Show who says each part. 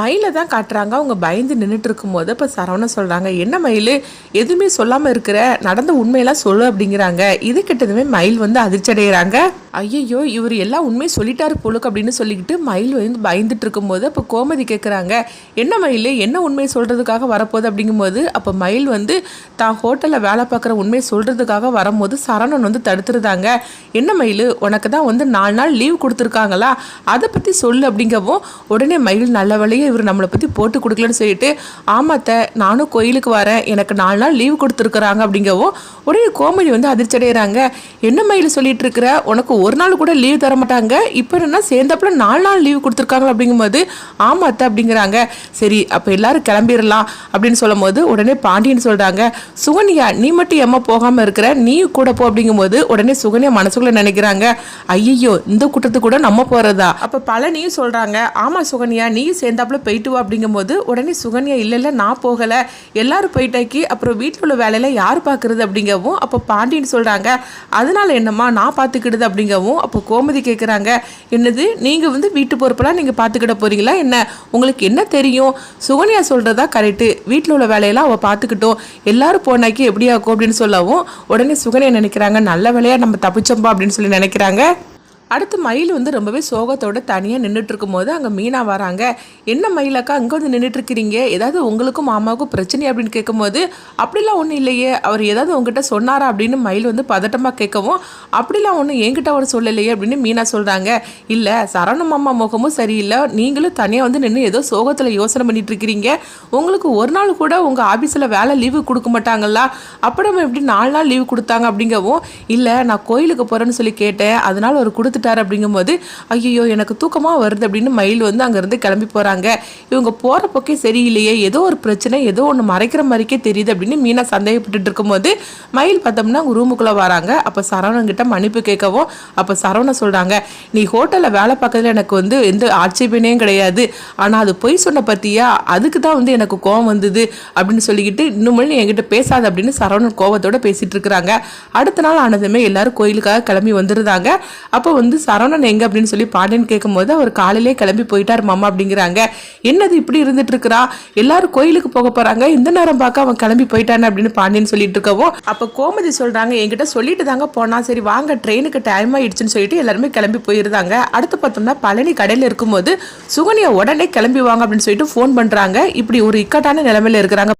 Speaker 1: மயிலை தான் காட்டுறாங்க. அவங்க பயந்து நின்றுட்டு இருக்கும்போது இப்போ சரவணன் சொல்கிறாங்க என்ன மயில்? எதுவுமே சொல்லாமல் இருக்கிற நடந்த உண்மையெல்லாம் சொல்லு அப்படிங்கிறாங்க. இது கிட்டதுமே மயில் வந்து அதிர்ச்சி அடைகிறாங்க ஐயையோ இவர் எல்லா உண்மையை சொல்லிட்டாரு போலுக்கு அப்படின்னு சொல்லிக்கிட்டு மயில் வந்து பயந்துட்டு இருக்கும்போது அப்போ கோமதி கேட்குறாங்க என்ன மயில்? என்ன உண்மையை சொல்கிறதுக்காக வரப்போகுது? அப்படிங்கும்போது அப்போ மயில் வந்து தான் ஹோட்டலில் வேலை பார்க்குற உண்மையை சொல்கிறதுக்காக வரும்போது சரவணன் வந்து தடுத்துருதாங்க என்ன மயில்? உனக்கு தான் வந்து நாலு நாள் லீவ் கொடுத்துருக்காங்களா? அதை பற்றி சொல்லு அப்படிங்கவும் உடனே மயில் நல்ல வழியை இவர் நம்மளை பற்றி போட்டு கொடுக்கலன்னு சொல்லிட்டு ஆமாத்த நானும் கோயிலுக்கு வரேன். எனக்கு நாலு நாள் லீவு கொடுத்துருக்குறாங்க அப்படிங்கவும் உடனே கோமதி வந்து அதிர்ச்சி அடைகிறாங்க என்ன மயில் சொல்லிட்டு இருக்கிற? உனக்கு ஒரு நாள் கூட லீவ் தர மாட்டாங்க. இப்போ என்ன சேர்ந்தப்பல நாலு நாள் லீவ் கொடுத்துருக்காங்க அப்படிங்கும்போது ஆமாத்த அப்படிங்கிறாங்க. சரி அப்போ எல்லாரும் கிளம்பிடலாம் அப்படின்னு சொல்லும் போது உடனே பாண்டியன் சொல்கிறாங்க சுகன்யா நீ மட்டும் எம்மா போகாமல் இருக்கிற? நீ கூட போ அப்படிங்கும்போது உடனே சுகன்யா மனசுக்குள்ள நினைக்கிறாங்க. ஐயோ இந்த கூட்டத்துக்கு கூட நம்ம போகிறதா அப்போ பழனியும் சொல்கிறாங்க ஆமாம் சுகன்யா நீ சேர்ந்தாப்புல போயிட்டு வா அப்படிங்கும்போது உடனே சுகன்யா இல்லை இல்லை நான் போகலை. எல்லாரும் போயிட்டாக்கி அப்புறம் வீட்டில் உள்ள வேலையில் யார் பார்க்குறது? அப்படிங்கவும் அப்போ பாண்டியன் சொல்கிறாங்க அதனால என்னம்மா நான் பார்த்துக்கிடுது அப்படிங்கவும் அப்போ கோமதி கேட்குறாங்க என்னது நீங்கள் வந்து வீட்டு பொறுப்பெல்லாம் நீங்கள் பார்த்துக்கிட போகிறீங்களா என்ன? உங்களுக்கு என்ன தெரியும்? சுகன்யா சொல்கிறதா கரெக்டு வீட்டில் உள்ள வேலையெல்லாம் அவள் பார்த்துக்கிட்டோம். எல்லாரும் போனாக்கி எப்படி ஆகும் அப்படின்னு சொல்லவும் உடனே சுகன்யா நினைக்கிறாங்க நல்ல வேலையாக நம்ம தப்பிச்சோம்பா அப்படின்னு சொல்லி நினைக்கிறாங்க. அடுத்து மயில் வந்து ரொம்பவே சோகத்தோட தனியாக நின்றுட்டு போது அங்கே மீனா வராங்க. என்ன மயிலக்கா அங்கே வந்து நின்றுட்டுருக்கிறீங்க ஏதாவது உங்களுக்கும் மாமாவுக்கும் பிரச்சனை? அப்படின்னு கேட்கும்போது அப்படிலாம் ஒன்றும் இல்லையே. அவர் ஏதாவது உங்ககிட்ட சொன்னாரா? அப்படின்னு மயில் வந்து பதட்டமாக கேட்கவும் அப்படிலாம் ஒன்றும் என்கிட்ட அவர் சொல்லலையே அப்படின்னு மீனா சொல்கிறாங்க இல்லை சரவண மாமா முகமும் சரியில்லை. நீங்களும் தனியாக வந்து நின்று ஏதோ சோகத்தில் யோசனை பண்ணிட்டு இருக்கிறீங்க உங்களுக்கு ஒரு நாள் கூட உங்கள் ஆஃபீஸில் வேலை லீவு கொடுக்க மாட்டாங்களா? அப்புறம் எப்படி நாலு நாள் லீவு கொடுத்தாங்க? அப்படிங்கவும் இல்லை நான் கோயிலுக்கு போகிறேன்னு சொல்லி கேட்டேன். அதனால அவர் கொடுத்துட்டாரு அப்படிங்கும்போது ஐயோ எனக்கு தூக்கமாக வருது அப்படின்னு மயில் வந்து அங்கேருந்து கிளம்பி போகிறாங்க இவங்க போகிற பக்கம் சரியில்லையே ஏதோ ஒரு பிரச்சனை ஏதோ ஒன்று மறைக்கிற மாதிரிக்கே தெரியுது அப்படின்னு மீனா சந்தேகப்பட்டுட்டு இருக்கும்போது மயில் பார்த்தோம்னா அவங்க ரூமுக்குள்ளே வராங்க. அப்போ சரவணங்கிட்ட மன்னிப்பு கேட்கவும் அப்போ சரவணன் சொல்கிறாங்க நீ ஹோட்டலில் வேலை பார்க்கறதுல எனக்கு வந்து எந்த ஆட்சேபனையும் கிடையாது. ஆனால் அது பொய் சொன்ன பற்றியா அதுக்கு தான் வந்து எனக்கு கோவம் வந்தது. அப்படின்னு சொல்லிக்கிட்டு இன்னும் நீ என்கிட்ட பேசாத அப்படின்னு சரவணன் கோவத்தோட பேசிகிட்டு இருக்கிறாங்க. அடுத்த நாள் ஆனதுமே எல்லாரும் கோயிலுக்காக கிளம்பி வந்துருந்தாங்க. அப்போ வந்து சரவணன் எங்க அப்படின்னு சொல்லி பாண்டியன் கேட்கும்போது அவர் காலையிலே கிளம்பி போயிட்டார் மாமா அப்படிங்கிறாங்க. என்னது இப்படி இருந்துட்டு இருக்கிறா எல்லாரும் கோயிலுக்கு போக போறாங்க. இந்த நேரம் பார்க்க அவன் கிளம்பி போயிட்டான்னு அப்படின்னு பாண்டியன் சொல்லிட்டு இருக்கவும் அப்போ கோமதி சொல்றாங்க என்கிட்ட சொல்லிட்டு தாங்க போனா. சரி வாங்க. ட்ரெயினுக்கு டைம் ஆயிடுச்சுன்னு சொல்லிட்டு எல்லாருமே கிளம்பி போயிருந்தாங்க. அடுத்து பார்த்தோம்னா பழனி கடையில் இருக்கும்போது சுகன்யா உடனே கிளம்பி வாங்க அப்படின்னு சொல்லிட்டு ஃபோன் பண்றாங்க. இப்படி ஒரு இக்கட்டான நிலைமையில இருக்கிறாங்க